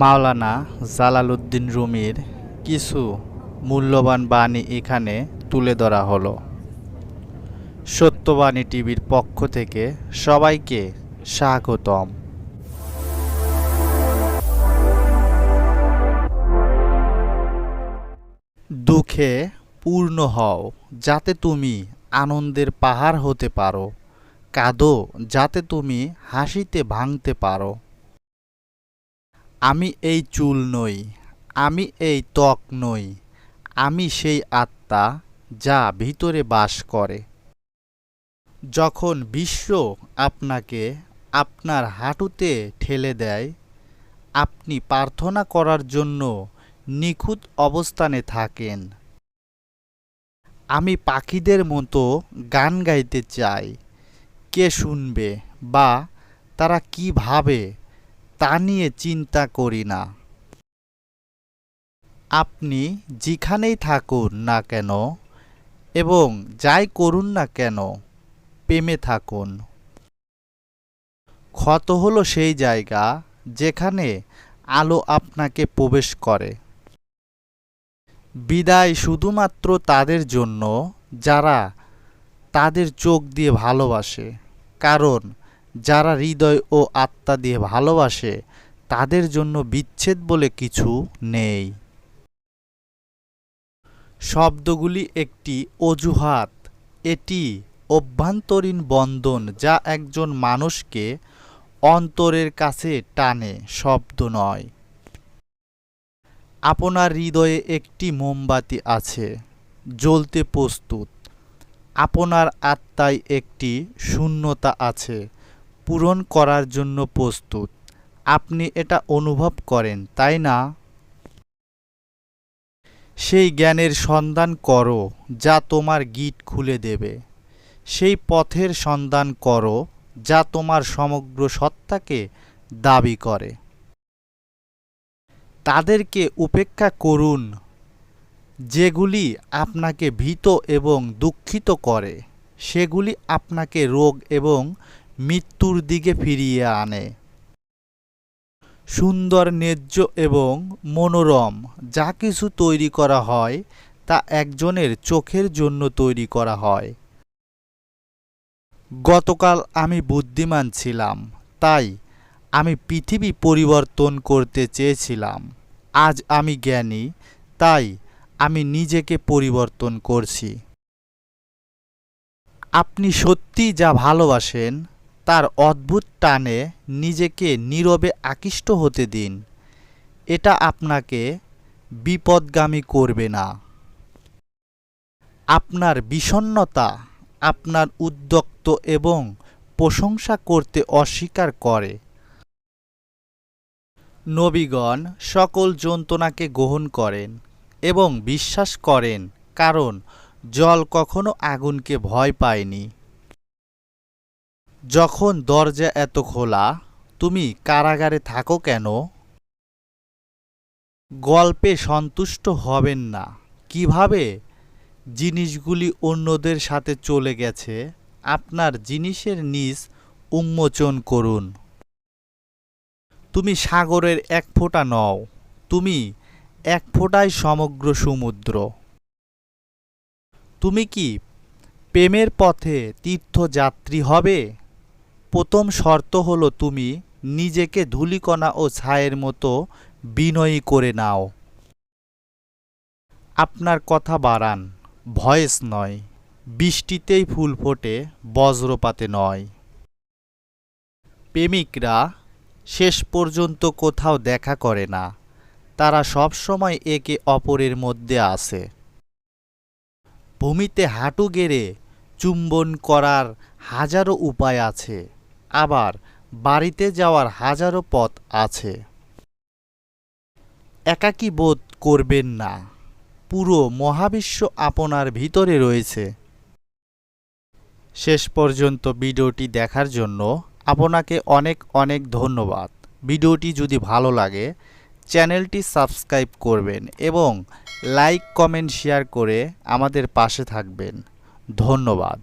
মাওলানা Jalaluddin রুমির কিছু মূল্যবান বাণী এখানে তুলে ধরা হলো। সত্যবাণী টিভির পক্ষ থেকে সবাইকে স্বাগতম। দুঃখে পূর্ণ হও, যাতে তুমি আনন্দের পাহাড় হতে পারো, কাঁদো, যাতে তুমি হাসিতে ভাঙতে পারো। আমি এই চুল নই, আমি এই ত্বক নই, আমি সেই আত্মা যা ভিতরে বাস করে। যখন বিশ্ব আপনাকে আপনার হাঁটুতে ঠেলে দেয়, আপনি প্রার্থনা করার জন্য নিখুঁত অবস্থানে থাকেন। আমি পাখিদের মতো গান গাইতে চাই, কে শুনবে বা তারা কি ভাবে তা নিয়ে চিন্তা করি না। আপনি যেখানেই থাকুন না কেন এবং যাই করুন না কেন, প্রেমে থাকুন। ক্ষত হলো সেই জায়গা যেখানে আলো আপনাকে প্রবেশ করে। বিদায় শুধুমাত্র তাদের জন্য যারা তাদের চোখ দিয়ে ভালোবাসে, কারণ যারা হৃদয় ও আত্মা দিয়ে ভালোবাসে, তাদের জন্য বিচ্ছেদ বলে কিছু নেই। শব্দগুলি একটি অজুহাত। এটি অভ্যন্তরীণ বন্ধন যা একজন মানুষকে অন্তরের কাছে টানে, শব্দ নয়। আপনার হৃদয়ে একটি মোমবাতি আছে, জ্বলতে প্রস্তুত। আপনার আত্মায় একটি শূন্যতা আছে পূরণ করার জন্য প্রস্তুত। আপনি এটা অনুভব করেন, তাই না? সেই জ্ঞানের সন্ধান করো, যা তোমার গিট খুলে দেবে। সেই পথের সন্ধান করো, যা তোমার সমগ্র সত্তাকে দাবি করে। তাদেরকে উপেক্ষা করুন, যেগুলি আপনাকে ভীত এবং দুঃখিত করে। সেগুলি আপনাকে রোগ এবং মৃত্যুর দিকে ফিরিয়ে আনে। সুন্দর, ন্যায্য এবং মনোরম যা কিছু তৈরি করা হয়, তা একজনের চোখের জন্য তৈরি করা হয়। গতকাল আমি বুদ্ধিমান ছিলাম, তাই আমি পৃথিবী পরিবর্তন করতে চেয়েছিলাম। আজ আমি জ্ঞানী, তাই আমি নিজেকে পরিবর্তন করছি। আপনি সত্যি যা ভালোবাসেন তার অদ্ভুত টানে নিজেকে নীরবে আকৃষ্ট হতে দিন। এটা আপনাকে বিপদগামী করবে না। আপনার বিষণ্ণতা আপনার উদ্যক্ত এবং প্রশংসা করতে অস্বীকার করে। নবীগণ সকল যন্ত্রণাকে গ্রহণ করেন এবং বিশ্বাস করেন, কারণ জল কখনো আগুনকে ভয় পায়নি। যখন দরজা এত খোলা, তুমি কারাগারে থাকো কেন? গল্পে সন্তুষ্ট হবেন না। কীভাবে? জিনিসগুলি অন্যদের সাথে চলে গেছে। আপনার জিনিসের নিজ উন্মোচন করুন। তুমি সাগরের এক ফোঁটা নও, তুমি এক ফোঁটায় সমগ্র সমুদ্র। তুমি কি প্রেমের পথে তীর্থযাত্রী হবে? প্রথম শর্ত হলো তুমি নিজেকে ধূলিকণা ও ছায়ের মতো বিনয়ী করে নাও। আপনার কথা বাড়ান, ভয়েস নয়, বৃষ্টিতেই ফুল ফোটে, বজ্রপাতে নয়। প্রেমিকরা শেষ পর্যন্ত কোথাও দেখা করে না, তারা সবসময় একে অপরের মধ্যে আছে। ভূমিতে হাঁটু গেড়ে চুম্বন করার হাজারো উপায় আছে। আবার বাড়িতে যাওয়ার হাজারো পথ আছে। একাকী বোধ করবেন না। পুরো মহাবিশ্ব আপনার ভিতরে রয়েছে। শেষ পর্যন্ত ভিডিওটি দেখার জন্য আপনাকে অনেক অনেক ধন্যবাদ। ভিডিওটি যদি ভালো লাগে, চ্যানেলটি সাবস্ক্রাইব করবেন এবং লাইক, কমেন্ট, শেয়ার করে আমাদের পাশে থাকবেন। ধন্যবাদ।